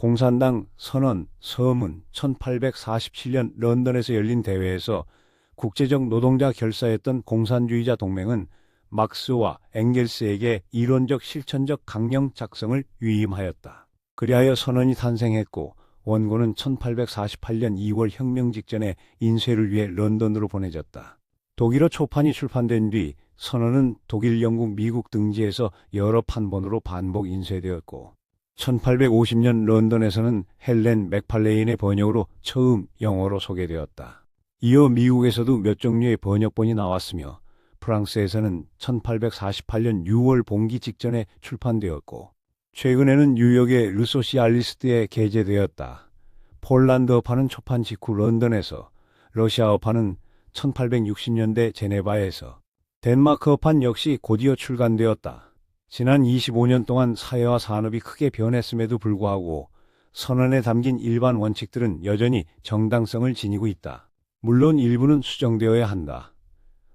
공산당 선언 서문 1847년 런던에서 열린 대회에서 국제적 노동자 결사였던 공산주의자 동맹은 막스와 엥겔스에게 이론적 실천적 강령 작성을 위임하였다. 그리하여 선언이 탄생했고 원고는 1848년 2월 혁명 직전에 인쇄를 위해 런던으로 보내졌다. 독일어 초판이 출판된 뒤 선언은 독일, 영국, 미국 등지에서 여러 판본으로 반복 인쇄되었고 1850년 런던에서는 헬렌 맥팔레인의 번역으로 처음 영어로 소개되었다. 이어 미국에서도 몇 종류의 번역본이 나왔으며 프랑스에서는 1848년 6월 봉기 직전에 출판되었고 최근에는 뉴욕의 르소시알리스트에 게재되었다. 폴란드어판은 초판 직후 런던에서 러시아어판은 1860년대 제네바에서 덴마크어판 역시 곧이어 출간되었다. 지난 25년 동안 사회와 산업이 크게 변했음에도 불구하고 선언에 담긴 일반 원칙들은 여전히 정당성을 지니고 있다. 물론 일부는 수정되어야 한다.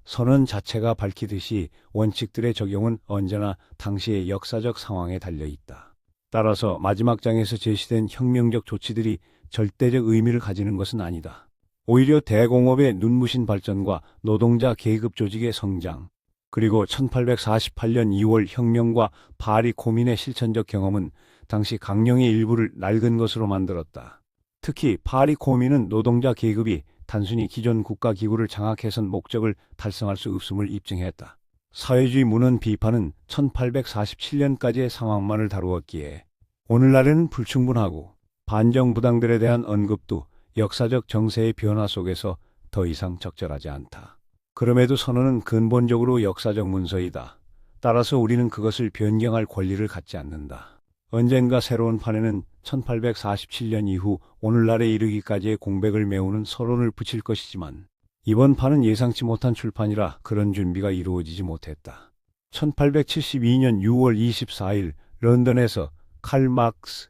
선언 자체가 밝히듯이 원칙들의 적용은 언제나 당시의 역사적 상황에 달려 있다. 따라서 마지막 장에서 제시된 혁명적 조치들이 절대적 의미를 가지는 것은 아니다. 오히려 대공업의 눈부신 발전과 노동자 계급 조직의 성장, 그리고 1848년 2월 혁명과 파리 코민의 실천적 경험은 당시 강령의 일부를 낡은 것으로 만들었다. 특히 파리 코민은 노동자 계급이 단순히 기존 국가 기구를 장악해선 목적을 달성할 수 없음을 입증했다. 사회주의 문헌 비판은 1847년까지의 상황만을 다루었기에 오늘날에는 불충분하고 반정 부당들에 대한 언급도 역사적 정세의 변화 속에서 더 이상 적절하지 않다. 그럼에도 선언은 근본적으로 역사적 문서이다. 따라서 우리는 그것을 변경할 권리를 갖지 않는다. 언젠가 새로운 판에는 1847년 이후 오늘날에 이르기까지의 공백을 메우는 서론을 붙일 것이지만 이번 판은 예상치 못한 출판이라 그런 준비가 이루어지지 못했다. 1872년 6월 24일 런던에서 칼 막스,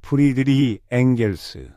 프리드리히 엥겔스,